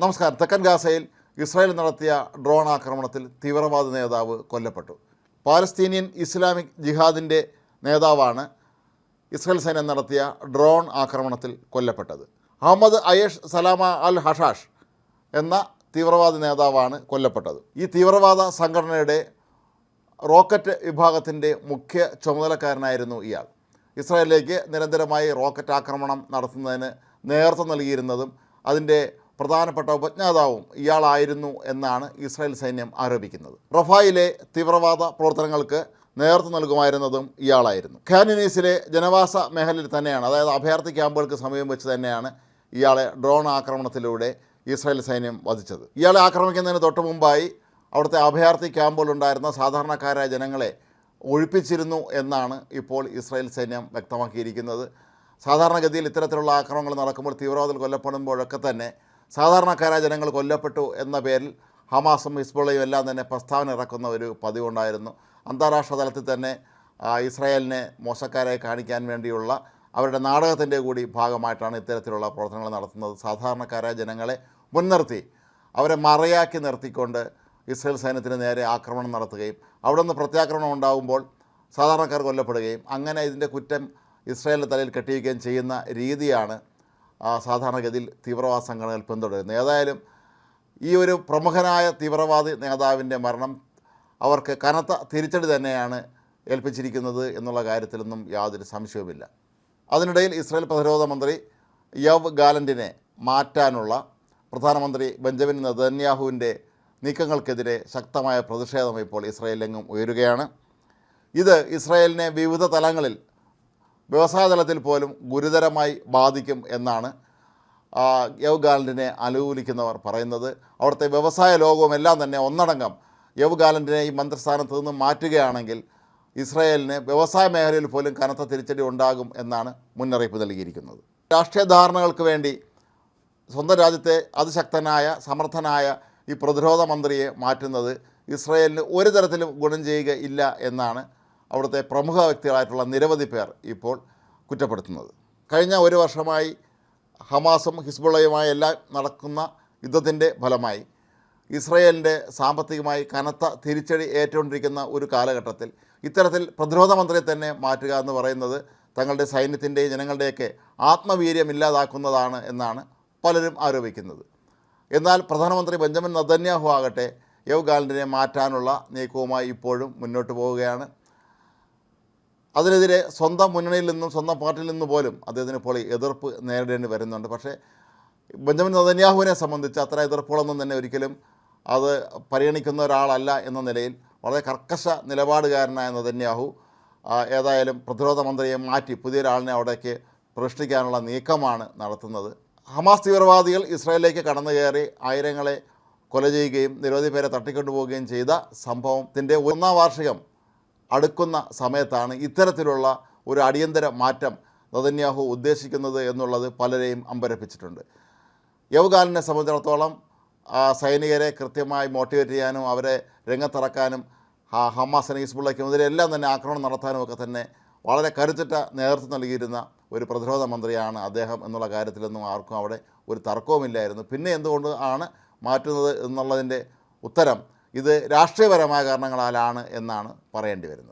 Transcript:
നമസ്കാരം. തെക്കൻ ഗാസയിൽ ഇസ്രായേൽ നടത്തിയ ഡ്രോൺ ആക്രമണത്തിൽ തീവ്രവാദ നേതാവ് കൊല്ലപ്പെട്ടു. പാലസ്തീനിയൻ ഇസ്ലാമിക് ജിഹാദിന്റെ നേതാവാണ് ഇസ്രായേൽ സൈന്യം നടത്തിയ ഡ്രോൺ ആക്രമണത്തിൽ കൊല്ലപ്പെട്ടത്. അഹമ്മദ് അയേഷ് സലാമ അൽ ഹഷാഷ് എന്ന തീവ്രവാദ നേതാവാണ് കൊല്ലപ്പെട്ടത്. ഈ തീവ്രവാദ സംഘടനയുടെ റോക്കറ്റ് വിഭാഗത്തിന്റെ മുഖ്യ ചുമതലക്കാരനായിരുന്നു ഇയാൾ. ഇസ്രായേലിലേക്ക് നിരന്തരമായി റോക്കറ്റ് ആക്രമണം നടത്തുന്നതിന് നേതൃത്വം നൽകിയിരുന്നതും അതിന്റെ പ്രധാനപ്പെട്ട ഉപജ്ഞാതാവും ഇയാളായിരുന്നു എന്നാണ് ഇസ്രായേൽ സൈന്യം ആരോപിക്കുന്നത്. റഫായിലെ തീവ്രവാദ പ്രവർത്തനങ്ങൾക്ക് നേതൃത്വം നൽകുമായിരുന്നതും ഇയാളായിരുന്നു. ഖാനുനീസിലെ ജനവാസ മേഖലയിൽ തന്നെയാണ് അതായത് അഭയാർത്ഥി ക്യാമ്പുകൾക്ക് സമീപം വെച്ച് തന്നെയാണ് ഇയാളെ ഡ്രോൺ ആക്രമണത്തിലൂടെ ഇസ്രായേൽ സൈന്യം വധിച്ചത്. ഇയാളെ ആക്രമിക്കുന്നതിന് തൊട്ട് മുമ്പായി അവിടുത്തെ അഭയാർത്ഥി ക്യാമ്പുകളിലുണ്ടായിരുന്ന സാധാരണക്കാരായ ജനങ്ങളെ ഒഴിപ്പിച്ചിരുന്നു എന്നാണ് ഇപ്പോൾ ഇസ്രായേൽ സൈന്യം വ്യക്തമാക്കിയിരിക്കുന്നത്. സാധാരണഗതിയിൽ ഇത്തരത്തിലുള്ള ആക്രമണങ്ങൾ നടക്കുമ്പോൾ തീവ്രവാദികൾ കൊല്ലപ്പെടുമ്പോഴൊക്കെ തന്നെ സാധാരണക്കാരായ ജനങ്ങൾ കൊല്ലപ്പെട്ടു എന്ന പേരിൽ ഹമാസും ഹിസ്ബുള്ളയും എല്ലാം തന്നെ പ്രസ്താവന ഇറക്കുന്ന ഒരു പതിവുണ്ടായിരുന്നു. അന്താരാഷ്ട്ര തലത്തിൽ തന്നെ ഇസ്രായേലിനെ മോശക്കാരായി കാണിക്കാൻ വേണ്ടിയുള്ള അവരുടെ നാടകത്തിന്റെ കൂടി ഭാഗമായിട്ടാണ് ഇത്തരത്തിലുള്ള പ്രവർത്തനങ്ങൾ നടത്തുന്നത്. സാധാരണക്കാരായ ജനങ്ങളെ മുൻനിർത്തി അവരെ മറയാക്കി നിർത്തിക്കൊണ്ട് ഇസ്രയേൽ സൈന്യത്തിന് നേരെ ആക്രമണം നടത്തുകയും അവിടെ നിന്ന് പ്രത്യാക്രമണം ഉണ്ടാകുമ്പോൾ സാധാരണക്കാർ കൊല്ലപ്പെടുകയും അങ്ങനെ ഇതിന്റെ കുറ്റം ഇസ്രായേലിന്റെ തലയിൽ കെട്ടിയിരിക്കുകയും ചെയ്യുന്ന രീതിയാണ് സാധാരണഗതിയിൽ തീവ്രവാദ സംഘടനകൾ പിന്തുടരുന്നത് ഏതായാലും ഈ ഒരു പ്രമുഖനായ തീവ്രവാദി നേതാവിന്റെ മരണം അവർക്ക് കനത്ത തിരിച്ചടി തന്നെയാണ് ഏൽപ്പിച്ചിരിക്കുന്നത് എന്നുള്ള കാര്യത്തിലൊന്നും യാതൊരു സംശയവുമില്ല. അതിനിടയിൽ ഇസ്രായേൽ പ്രതിരോധ മന്ത്രി യവ് ഗാലന്റിനെ മാറ്റാനുള്ള പ്രധാനമന്ത്രി ബെഞ്ചമിൻ നെതന്യാഹുവിന്റെ നീക്കങ്ങൾക്കെതിരെ ശക്തമായ പ്രതിഷേധം ഇപ്പോൾ ഇസ്രായേലിലെങ്ങും ഉയരുകയാണ്. ഇത് ഇസ്രായേലിനെ വിവിധ തലങ്ങളിൽ വ്യവസായ തലത്തിൽ പോലും ഗുരുതരമായി ബാധിക്കും എന്നാണ് ആ, യവ് ഗാലന്റിനെ അനുകൂലിക്കുന്നവർ പറയുന്നത്. അവിടുത്തെ വ്യവസായ ലോകവും എല്ലാം തന്നെ ഒന്നടങ്കം യവ് ഗാലന്റിനെ ഈ മന്ത്രിസ്ഥാനത്ത് നിന്ന് മാറ്റുകയാണെങ്കിൽ ഇസ്രായേലിന് വ്യവസായ മേഖലയിൽ പോലും കനത്ത തിരിച്ചടി ഉണ്ടാകും എന്നാണ് മുന്നറിയിപ്പ് നൽകിയിരിക്കുന്നത്. രാഷ്ട്രീയ ധാരണകൾക്ക് വേണ്ടി സ്വന്തം രാജ്യത്തെ അതിശക്തനായ സമർത്ഥനായ ഈ പ്രതിരോധ മന്ത്രിയെ മാറ്റുന്നത് ഇസ്രായേലിന് ഒരു തരത്തിലും ഗുണം ചെയ്യുക ഇല്ല എന്നാണ് അവിടുത്തെ പ്രമുഖ വ്യക്തികളായിട്ടുള്ള നിരവധി പേർ ഇപ്പോൾ കുറ്റപ്പെടുത്തുന്നത്. കഴിഞ്ഞ ഒരു വർഷമായി ഹമാസും ഹിസ്ബുള്ളയുമായി എല്ലാം നടക്കുന്ന യുദ്ധത്തിന്റെ ഫലമായി ഇസ്രയേലിന്റെ സാമ്പത്തികമായി കനത്ത തിരിച്ചടി ഏറ്റുകൊണ്ടിരിക്കുന്ന ഒരു കാലഘട്ടത്തിൽ ഇത്തരത്തിൽ പ്രതിരോധ മന്ത്രിയെ തന്നെ മാറ്റുക എന്ന് പറയുന്നത് തങ്ങളുടെ സൈന്യത്തിന്റെയും ജനങ്ങളുടെയൊക്കെ ആത്മവീര്യം ഇല്ലാതാക്കുന്നതാണ് എന്നാണ് പലരും ആരോപിക്കുന്നത്. എന്നാൽ പ്രധാനമന്ത്രി ബെഞ്ചമിൻ നദന്യാഹു ആകട്ടെ യവ് മാറ്റാനുള്ള നീക്കവുമായി ഇപ്പോഴും മുന്നോട്ട് പോവുകയാണ്. അതിനെതിരെ സ്വന്തം മുന്നണിയിൽ നിന്നും സ്വന്തം പാർട്ടിയിൽ നിന്നും പോലും അദ്ദേഹത്തിന് ഇപ്പോൾ എതിർപ്പ് നേരിടേണ്ടി വരുന്നുണ്ട്. പക്ഷേ ബെഞ്ചമിൻ നദന്യാഹുവിനെ സംബന്ധിച്ച് അത്ര എതിർപ്പുകളൊന്നും തന്നെ ഒരിക്കലും അത് പരിഗണിക്കുന്ന ഒരാളല്ല എന്ന നിലയിൽ വളരെ കർക്കശ നിലപാടുകാരനായ നദന്യാഹു ഏതായാലും പ്രതിരോധ മന്ത്രിയെ മാറ്റി പുതിയൊരാളിനെ അവിടേക്ക് പ്രതിഷ്ഠിക്കാനുള്ള നീക്കമാണ് നടത്തുന്നത്. ഹമാസ് തീവ്രവാദികൾ ഇസ്രായേലിലേക്ക് കടന്നു കയറി ആയിരങ്ങളെ കൊല ചെയ്യുകയും നിരവധി പേരെ തട്ടിക്കൊണ്ടുപോവുകയും ചെയ്ത സംഭവത്തിന്റെ ഒന്നാം വാർഷികം അടുക്കുന്ന സമയത്താണ് ഇത്തരത്തിലുള്ള ഒരു അടിയന്തര മാറ്റം നദന്യാഹു ഉദ്ദേശിക്കുന്നത് എന്നുള്ളത് പലരെയും അമ്പരപ്പിച്ചിട്ടുണ്ട്. യവ്ഗാലിനെ സംബന്ധിച്ചിടത്തോളം സൈനികരെ കൃത്യമായി മോട്ടിവേറ്റ് ചെയ്യാനും അവരെ രംഗത്തിറക്കാനും ഹമാസ് ഹമാസിന് ഹിസ്ബുള്ളയ്ക്കും ഇതിലെല്ലാം തന്നെ ആക്രമണം നടത്താനും ഒക്കെ തന്നെ വളരെ കരുത്തിട്ട നേതൃത്വം നൽകിയിരുന്ന ഒരു പ്രതിരോധ മന്ത്രിയാണ് അദ്ദേഹം എന്നുള്ള കാര്യത്തിലൊന്നും ആർക്കും അവിടെ ഒരു തർക്കവുമില്ലായിരുന്നു. പിന്നെ എന്തുകൊണ്ട് ആണ് മാറ്റുന്നത് എന്നുള്ളതിന്റെ ഉത്തരം ഇത് രാഷ്ട്രീയപരമായ കാരണങ്ങളാലാണ് എന്നാണ് പറയേണ്ടി വരുന്നത്.